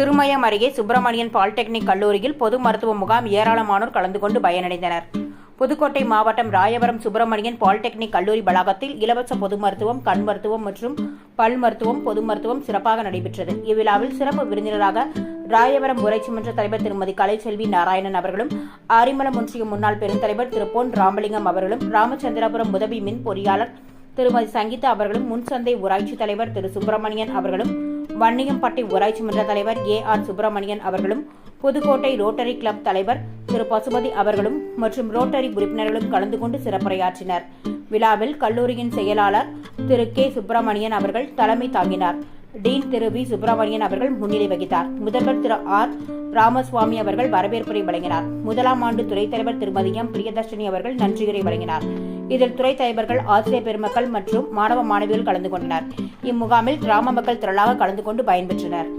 திருமயம் அருகே சுப்பிரமணியன் பாலிடெக்னிக் கல்லூரியில் பொது மருத்துவ முகாம் ஏராளமானோர் கலந்து கொண்டு பயனடைந்தனர். புதுக்கோட்டை மாவட்டம் ராயவரம் சுப்பிரமணியன் பாலிடெக்னிக் கல்லூரி வளாகத்தில் இலவச பொது மருத்துவம் கண் மருத்துவம் மற்றும் பல் மருத்துவம் பொது மருத்துவம் சிறப்பாக நடைபெற்றது. இவ்விழாவில் சிறப்பு விருந்தினராக ராயவரம் ஊராட்சி மன்ற தலைவர் திருமதி கலைச்செல்வி நாராயணன் அவர்களும் ஆரிமலம் ஒன்றிய முன்னாள் பெருந்தலைவர் திரு பொன் ராமலிங்கம் அவர்களும் ராமச்சந்திரபுரம் உதவி மின் பொறியாளர் திருமதி சங்கீதா அவர்களும் முன்சந்தை ஊராட்சி தலைவர் திரு சுப்பிரமணியன் அவர்களும் வன்னியம்பட்டி ஊராட்சி மன்ற தலைவர் ஏ ஆர் சுப்பிரமணியன் அவர்களும் புதுக்கோட்டை ரோட்டரி கிளப் தலைவர் திரு பசுபதி அவர்களும் மற்றும் ரோட்டரி உறுப்பினர்களும் கலந்து கொண்டு சிறப்புரையாற்றினர். விழாவில் கல்லூரியின் செயலாளர் திரு கே சுப்பிரமணியன் அவர்கள் தலைமை தாங்கினார். டீன் திரு வி சுப்பிரமணியன் அவர்கள் முன்னிலை வகித்தார். முதல்வர் திரு ஆர் ராமசுவாமி அவர்கள் வரவேற்புரை வழங்கினார். முதலாம் ஆண்டு துறைத் தலைவர் திருமதி எம் பிரியதர்ஷினி அவர்கள் நன்றியுரை வழங்கினார். இதில் துறை தலைவர்கள் ஆசிரியர் பெருமக்கள் மற்றும் மாணவ மாணவிகள் கலந்து கொண்டனர். இம்முகாமில் கிராம மக்கள் திரளாக கலந்து கொண்டு பயன்பெற்றனர்.